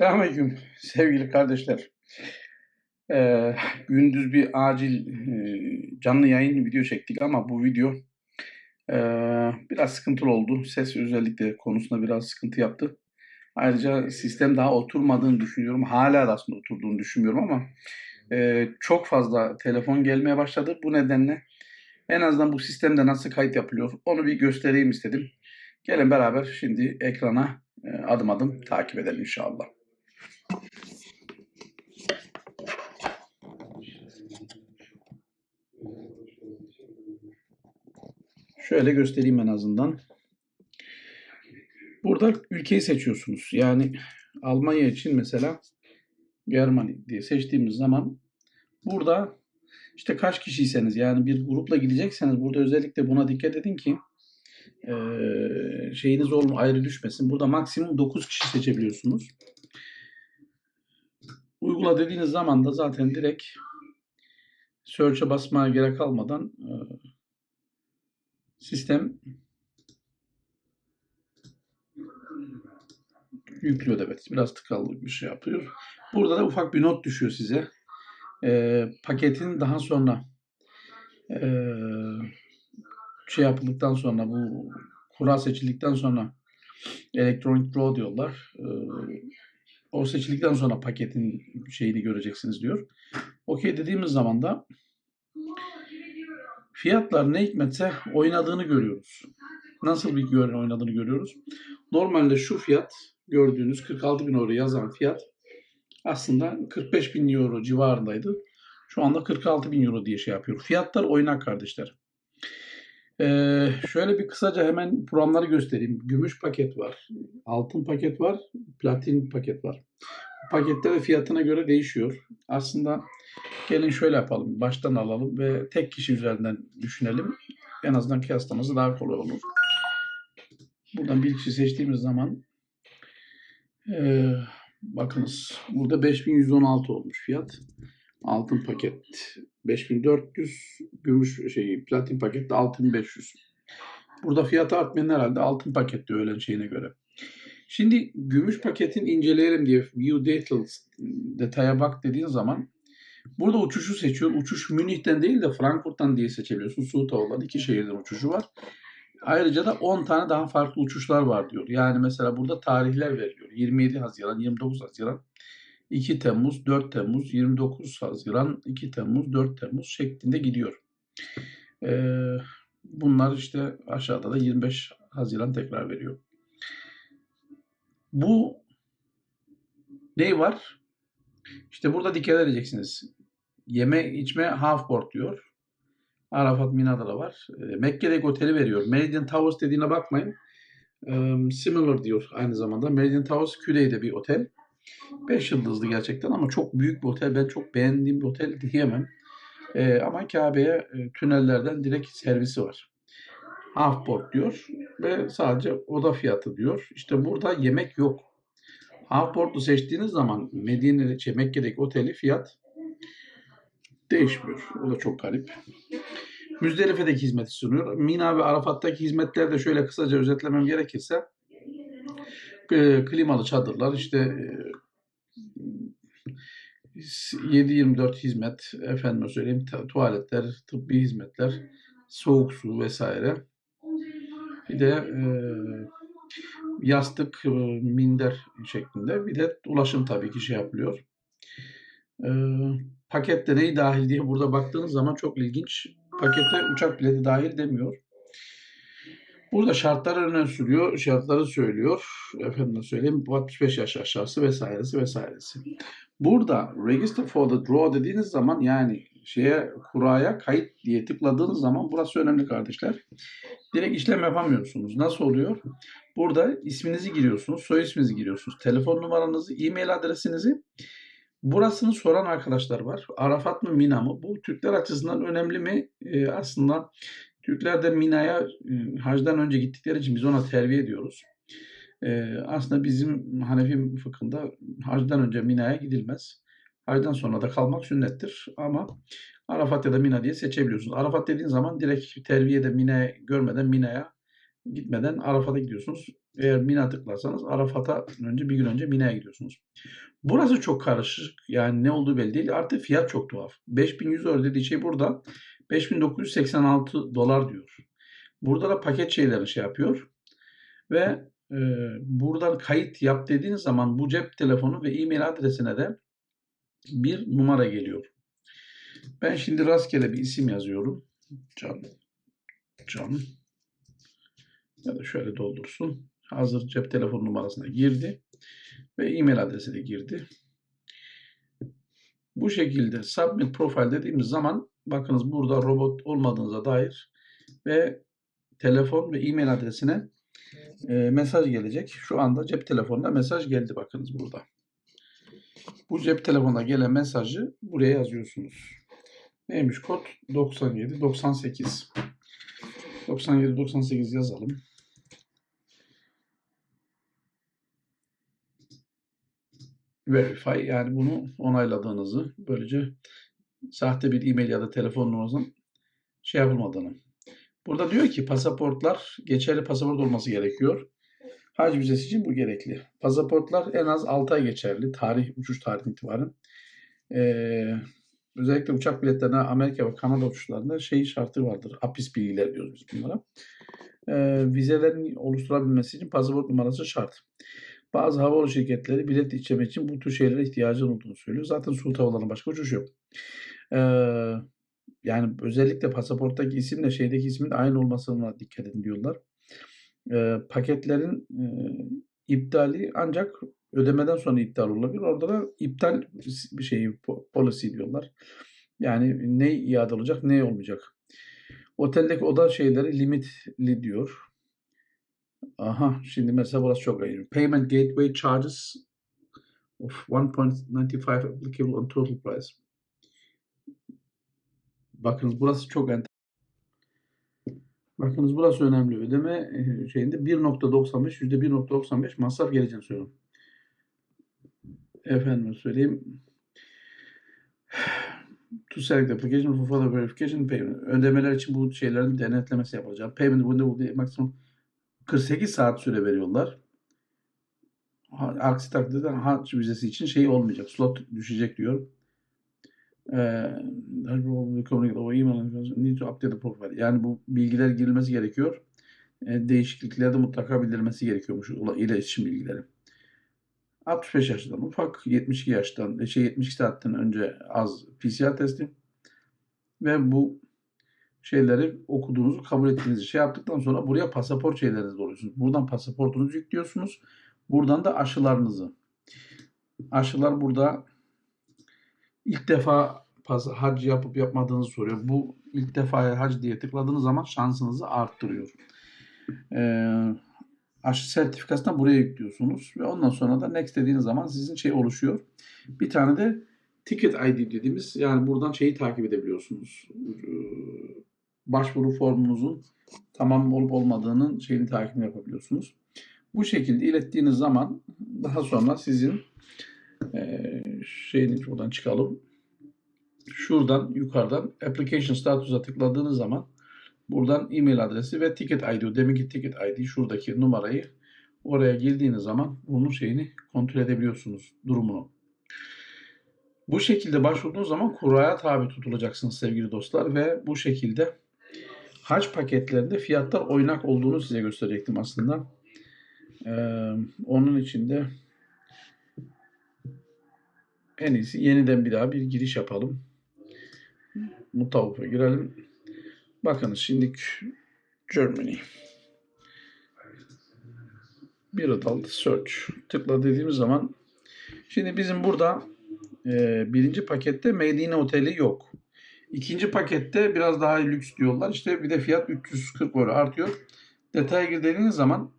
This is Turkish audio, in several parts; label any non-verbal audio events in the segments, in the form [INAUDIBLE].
Selamünaleyküm sevgili kardeşler. Ee, gündüz bir acil e, canlı yayın video çektik ama bu video e, biraz sıkıntılı oldu. Ses özellikle konusunda biraz sıkıntı yaptı. Ayrıca sistem daha oturmadığını düşünüyorum. Hala da aslında oturduğunu düşünmüyorum ama e, çok fazla telefon gelmeye başladı. Bu nedenle en azından bu sistemde nasıl kayıt yapılıyor onu bir göstereyim istedim. Gelin beraber şimdi ekrana e, adım adım takip edelim inşallah. Şöyle göstereyim en azından. Burada ülkeyi seçiyorsunuz. Yani Almanya için mesela Germany diye seçtiğimiz zaman burada işte kaç kişiyseniz yani bir grupla gidecekseniz burada özellikle buna dikkat edin ki şeyiniz olma ayrı düşmesin. Burada maksimum 9 kişi seçebiliyorsunuz. Uygula dediğiniz zaman da zaten direkt search'e basmaya gerek kalmadan e, sistem yüklüyor evet. Biraz tıkalı bir şey yapıyor. Burada da ufak bir not düşüyor size. E, paketin daha sonra e, şey yapıldıktan sonra bu kura seçildikten sonra Electronic Draw diyorlar. E, o seçildikten sonra paketin şeyini göreceksiniz diyor. Okey dediğimiz zaman da fiyatlar ne hikmetse oynadığını görüyoruz. Nasıl bir gör oynadığını görüyoruz. Normalde şu fiyat gördüğünüz 46 bin euro yazan fiyat aslında 45 bin euro civarındaydı. Şu anda 46 bin euro diye şey yapıyor. Fiyatlar oynak kardeşler. Ee, şöyle bir kısaca hemen programları göstereyim. Gümüş paket var, altın paket var, platin paket var. Paketler de fiyatına göre değişiyor. Aslında gelin şöyle yapalım. Baştan alalım ve tek kişi üzerinden düşünelim. En azından kıyaslaması daha kolay olur. Buradan bir kişi seçtiğimiz zaman e, bakınız burada 5116 olmuş fiyat. Altın paket 5400, gümüş şeyi platin pakette 6500. Burada fiyatı artmayan herhalde altın pakette öğlen şeyine göre. Şimdi gümüş paketin inceleyelim diye view details detaya bak dediğin zaman burada uçuşu seçiyor. Uçuş Münih'ten değil de Frankfurt'tan diye seçebiliyorsun. Suud olan iki şehirden uçuşu var. Ayrıca da 10 tane daha farklı uçuşlar var diyor. Yani mesela burada tarihler veriliyor. 27 Haziran, 29 Haziran, 2 Temmuz, 4 Temmuz, 29 Haziran, 2 Temmuz, 4 Temmuz şeklinde gidiyor. Ee, bunlar işte aşağıda da 25 Haziran tekrar veriyor. Bu ne var? İşte burada dikkat edeceksiniz. Yeme içme half board diyor. Arafat Mina'da da var. Mekke'deki oteli veriyor. Meridian Towers dediğine bakmayın. Similar diyor aynı zamanda. Meridian Towers Küley'de bir otel. 5 yıldızlı gerçekten ama çok büyük bir otel. Ben çok beğendiğim bir otel diyemem. E, ama Kabe'ye e, tünellerden direkt servisi var. Half board diyor ve sadece oda fiyatı diyor. İşte burada yemek yok. Half board'u seçtiğiniz zaman Medine'de, şey, Mekke'deki oteli fiyat değişmiyor. O da çok garip. Müzdelife'deki hizmeti sunuyor. Mina ve Arafat'taki hizmetler de şöyle kısaca özetlemem gerekirse e, klimalı çadırlar işte e, 7-24 hizmet efendim söyleyeyim tuvaletler, tıbbi hizmetler, soğuk su vesaire. Bir de e, yastık, e, minder şeklinde. Bir de ulaşım tabii ki şey yapılıyor. E, pakette neyi dahil diye burada baktığınız zaman çok ilginç. Pakete uçak bileti dahil demiyor. Burada şartlar öne sürüyor, şartları söylüyor. Efendim söyleyeyim 65 yaş aşağısı vesairesi vesairesi. Burada register for the draw dediğiniz zaman yani şeye kuraya kayıt diye tıkladığınız zaman burası önemli kardeşler. Direkt işlem yapamıyorsunuz. Nasıl oluyor? Burada isminizi giriyorsunuz, soy isminizi giriyorsunuz, telefon numaranızı, e-mail adresinizi. Burasını soran arkadaşlar var. Arafat mı Mina mı? Bu Türkler açısından önemli mi? Ee, aslında Türkler de Mina'ya e, hacdan önce gittikleri için biz ona terbiye ediyoruz. Ee, aslında bizim Hanefi fıkhında hacdan önce Mina'ya gidilmez. Hacdan sonra da kalmak sünnettir. Ama Arafat ya da Mina diye seçebiliyorsunuz. Arafat dediğin zaman direkt terbiyede Mina'ya görmeden Mina'ya Gitmeden Arafat'a gidiyorsunuz. Eğer Mina tıklarsanız Arafat'a önce bir gün önce Mina'ya gidiyorsunuz. Burası çok karışık. Yani ne olduğu belli değil. Artı fiyat çok tuhaf. 5100 euro dediği şey burada 5986 dolar diyor. Burada da paket şeyleri şey yapıyor. Ve e, buradan kayıt yap dediğiniz zaman bu cep telefonu ve e-mail adresine de bir numara geliyor. Ben şimdi rastgele bir isim yazıyorum. Can. Can. Ya da şöyle doldursun. Hazır cep telefon numarasına girdi. Ve e-mail adresi de girdi. Bu şekilde submit profile dediğimiz zaman bakınız burada robot olmadığınıza dair ve telefon ve e-mail adresine e, mesaj gelecek. Şu anda cep telefonuna mesaj geldi bakınız burada. Bu cep telefonuna gelen mesajı buraya yazıyorsunuz. Neymiş kod? 97 98. 97 98 yazalım. Verify yani bunu onayladığınızı böylece sahte bir e-mail ya da telefon numarasının şey yapılmadığını. Burada diyor ki pasaportlar geçerli pasaport olması gerekiyor. Hac vizesi için bu gerekli. Pasaportlar en az 6 ay geçerli. Tarih, uçuş tarihi itibaren. Ee, özellikle uçak biletlerine Amerika ve Kanada uçuşlarında şey şartı vardır. APIS bilgiler diyoruz biz bunlara. Ee, vizelerin oluşturabilmesi için pasaport numarası şart. Bazı havayolu şirketleri bilet içemek için bu tür şeylere ihtiyacı olduğunu söylüyor. Zaten Suud Havaları'nın başka uçuş yok. Ee, yani özellikle pasaporttaki isimle şeydeki ismin aynı olmasına dikkat edin diyorlar. Ee, paketlerin e, iptali ancak ödemeden sonra iptal olabilir. Orada da iptal bir şeyi policy diyorlar. Yani ne iade olacak ne olmayacak. Oteldeki oda şeyleri limitli diyor. Aha şimdi mesela burası çok önemli. Payment gateway charges of 1.95 applicable on total price. Bakınız burası çok enter. Bakınız burası önemli. Ödeme şeyinde 1.95 %1.95 masraf geleceğini söylüyorum. Efendim söyleyeyim. [SIGHS] To select application for further verification payment. Ödemeler için bu şeylerin denetlemesi yapılacak. Payment window will be maximum 48 saat süre veriyorlar. Aksi takdirde hac vizesi için şey olmayacak. Slot düşecek diyor. Need to update the profile. Yani bu bilgiler girilmesi gerekiyor. E, değişikliklerde mutlaka bildirilmesi gerekiyormuş iletişim bilgileri. 65 yaşından ufak, 72 yaştan, şey 72 saatten önce az PCR testi ve bu şeyleri okuduğunuzu kabul ettiğinizi şey yaptıktan sonra buraya pasaport şeylerinizi doluyorsunuz. Buradan pasaportunuzu yüklüyorsunuz. Buradan da aşılarınızı. Aşılar burada ilk defa hac yapıp yapmadığınızı soruyor. Bu ilk defa hac diye tıkladığınız zaman şansınızı arttırıyor. Ee, aşı sertifikasını buraya yüklüyorsunuz ve ondan sonra da next dediğiniz zaman sizin şey oluşuyor. Bir tane de ticket ID dediğimiz yani buradan şeyi takip edebiliyorsunuz. Başvuru formunuzun tamam olup olmadığının şeyini takip yapabiliyorsunuz. Bu şekilde ilettiğiniz zaman daha sonra sizin e, şeyini buradan çıkalım. Şuradan yukarıdan application status'a tıkladığınız zaman buradan e-mail adresi ve ticket ID, deminki ticket ID şuradaki numarayı oraya girdiğiniz zaman bunun şeyini kontrol edebiliyorsunuz durumunu. Bu şekilde başvurduğunuz zaman kuraya tabi tutulacaksınız sevgili dostlar ve bu şekilde hac paketlerinde fiyatlar oynak olduğunu size gösterecektim aslında. Ee, onun için de en iyisi yeniden bir daha bir giriş yapalım. Mutavuf'a girelim. Bakınız şimdi Germany. Bir adult search. Tıkla dediğimiz zaman şimdi bizim burada e, birinci pakette Medine Oteli yok. İkinci pakette biraz daha lüks diyorlar. İşte bir de fiyat 340 euro artıyor. Detaya girdiğiniz zaman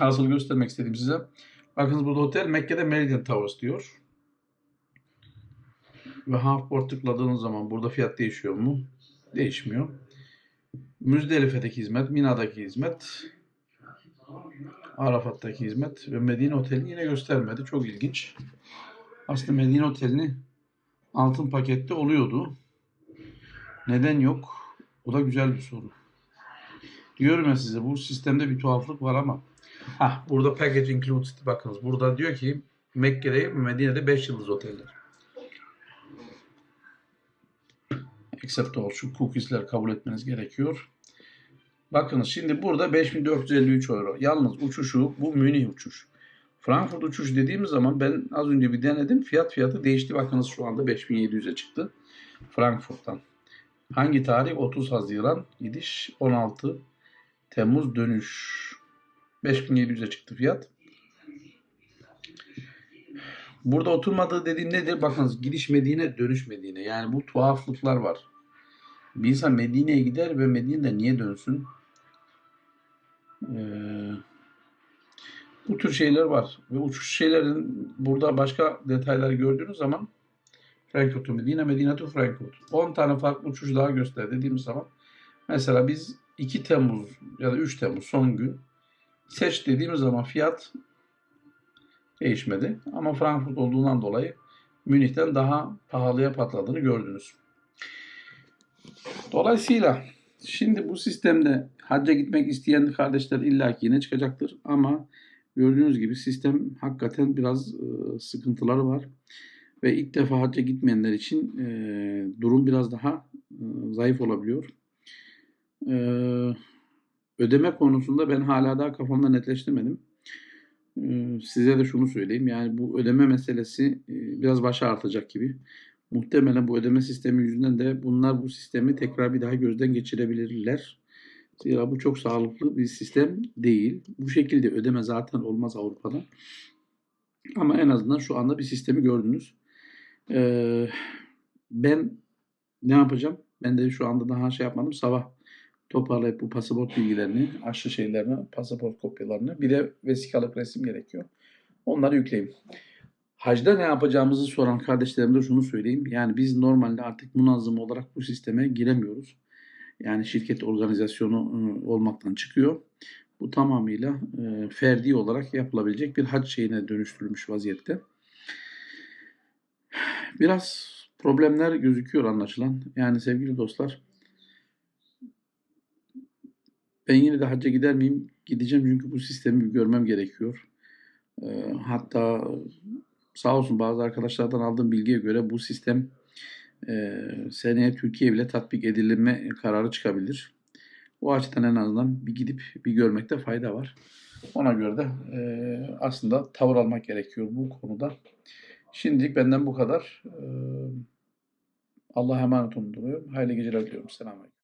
asıl göstermek istedim size. Bakınız burada otel Mekke'de Meridian Towers diyor. Ve Halfboard tıkladığınız zaman burada fiyat değişiyor mu? Değişmiyor. Müzdelife'deki hizmet, Mina'daki hizmet, Arafat'taki hizmet ve Medine Oteli yine göstermedi. Çok ilginç. Aslında Medine Oteli'ni altın pakette oluyordu. Neden yok? O da güzel bir soru. Diyorum ya size bu sistemde bir tuhaflık var ama. Hah burada package included bakınız. Burada diyor ki Mekke'de Medine'de 5 yıldız oteller. Except all şu cookies'ler kabul etmeniz gerekiyor. Bakınız şimdi burada 5453 euro. Yalnız uçuşu bu Münih uçuş. Frankfurt uçuş dediğimiz zaman ben az önce bir denedim. Fiyat fiyatı değişti. Bakınız şu anda 5700'e çıktı. Frankfurt'tan. Hangi tarih? 30 Haziran gidiş 16 Temmuz dönüş. 5700'e çıktı fiyat. Burada oturmadığı dediğim nedir? Bakınız gidiş Medine, dönüş Medine. Yani bu tuhaflıklar var. Bir insan Medine'ye gider ve Medine'de niye dönsün? Ee, bu tür şeyler var. Ve uçuş şeylerin burada başka detaylar gördüğünüz zaman Frankfurt Medine, Medine to Frankfurt. 10 tane farklı uçuş daha göster dediğimiz zaman mesela biz 2 Temmuz ya da 3 Temmuz son gün seç dediğimiz zaman fiyat değişmedi. Ama Frankfurt olduğundan dolayı Münih'ten daha pahalıya patladığını gördünüz. Dolayısıyla şimdi bu sistemde hacca gitmek isteyen kardeşler illaki yine çıkacaktır ama gördüğünüz gibi sistem hakikaten biraz e, sıkıntıları var ve ilk defa hacca gitmeyenler için e, durum biraz daha e, zayıf olabiliyor. E, ödeme konusunda ben hala daha kafamda netleştirmedim. E, size de şunu söyleyeyim yani bu ödeme meselesi e, biraz başa artacak gibi. Muhtemelen bu ödeme sistemi yüzünden de bunlar bu sistemi tekrar bir daha gözden geçirebilirler. Zira bu çok sağlıklı bir sistem değil. Bu şekilde ödeme zaten olmaz Avrupa'da. Ama en azından şu anda bir sistemi gördünüz. Ee, ben ne yapacağım? Ben de şu anda daha şey yapmadım. Sabah toparlayıp bu pasaport bilgilerini, aşı şeylerini, pasaport kopyalarını, bir de vesikalık resim gerekiyor. Onları yükleyeyim. Hacda ne yapacağımızı soran kardeşlerime de şunu söyleyeyim. Yani biz normalde artık munazzım olarak bu sisteme giremiyoruz. Yani şirket organizasyonu ıı, olmaktan çıkıyor. Bu tamamıyla e, ferdi olarak yapılabilecek bir hac şeyine dönüştürülmüş vaziyette. Biraz problemler gözüküyor anlaşılan. Yani sevgili dostlar ben yine de hacca gider miyim? Gideceğim çünkü bu sistemi görmem gerekiyor. E, hatta sağ olsun bazı arkadaşlardan aldığım bilgiye göre bu sistem e, seneye Türkiye bile tatbik edilme kararı çıkabilir. O açıdan en azından bir gidip bir görmekte fayda var. Ona göre de e, aslında tavır almak gerekiyor bu konuda. Şimdilik benden bu kadar. E, Allah'a emanet olun. Hayırlı geceler diliyorum. Selamünaleyküm.